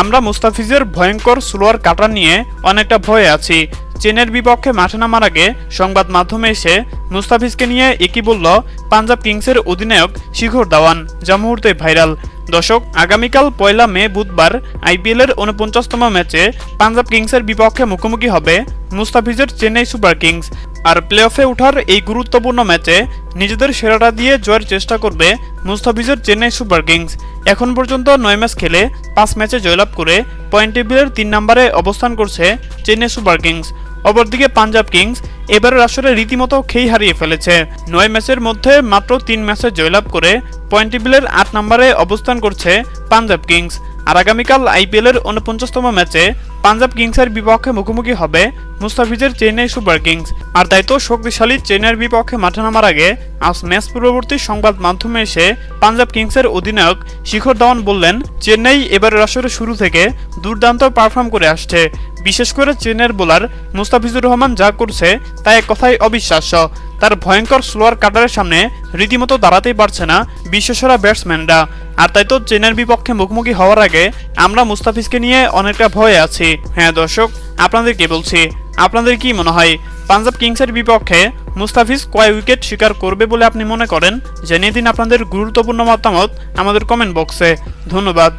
আমরা মুস্তাফিজের ভয়ঙ্কর স্লোয়ার কাটা নিয়ে অনেকটা ভয়ে আছি। চেনের বিপক্ষে মাঠে নামার আগে সংবাদ মাধ্যমে এসে মুস্তাফিজকে নিয়ে একই বলল পাঞ্জাব কিংসের অধিনায়ক শিখর দাওয়ান, যা মুহূর্তে ভাইরাল। দর্শক, আগামীকাল পয়লা মে বুধবার আইপিএলের উনপঞ্চাশতম ম্যাচে পাঞ্জাব কিংসের বিপক্ষে মুখোমুখি হবে মুস্তাফিজের চেন্নাই সুপার কিংস। আর প্লে অফে ওঠার এই গুরুত্বপূর্ণ ম্যাচে নিজেদের সেরাটা দিয়ে জয়ের চেষ্টা করবে মুস্তাফিজের চেন্নাই সুপার কিংস। এখন পর্যন্ত নয় ম্যাচ খেলে পাঁচ ম্যাচে জয়লাভ করে পয়েন্ট টেবিলের তিন নম্বরে অবস্থান করছে চেন্নাই সুপার কিংস। অপরদিকে পাঞ্জাব কিংস এবারের আসরে রীতিমতো খেই হারিয়ে ফেলেছে। নয় ম্যাচের মধ্যে মাত্র তিন ম্যাচে জয়লাভ করে পয়েন্ট টেবিলের আট নম্বরে অবস্থান করছে পাঞ্জাব কিংস। আর আগামীকাল আইপিএলের উনপঞ্চাশতম ম্যাচে পাঞ্জাব কিংসের বিপক্ষে মুখোমুখি হবে মুস্তাফিজের চেন্নাই সুপার কিংস। আর তাই তো শক্তিশালী চেন্নাইয়ের বিপক্ষে মাঠে নামার আগে আজ ম্যাচ পূর্ববর্তী সংবাদ মাধ্যমে এসে পাঞ্জাব কিংসের অধিনায়ক শিখর ধাওয়ান বললেন, চেন্নাই এবারের আসরে শুরু থেকে দুর্দান্ত পারফর্ম করে আসছে। বিশেষ করে চেন্নাইয়ের বোলার মুস্তাফিজুর রহমান যা করছে তা এক কথায় অবিশ্বাস্য। তার ভয়ঙ্কর স্লোয়ার কাটারের সামনে রীতিমতো দাঁড়াতেই পারছে না বিশ্বসেরা ব্যাটসম্যানরা। আর তাই তো চেন্নাইয়ের বিপক্ষে মুখোমুখি হওয়ার আগে আমরা মুস্তাফিজকে নিয়ে অনেকটা ভয়ে আছি। হ্যাঁ দর্শক আপনাদেরকে বলছি? আপনাদের কি মনে হয়, পাঞ্জাব কিংসের বিপক্ষে মুস্তাফিজ কয় উইকেট শিকার করবে বলে আপনি মনে করেন? জানিয়ে দিন আপনাদের গুরুত্বপূর্ণ মতামত আমাদের কমেন্ট বক্সে। ধন্যবাদ।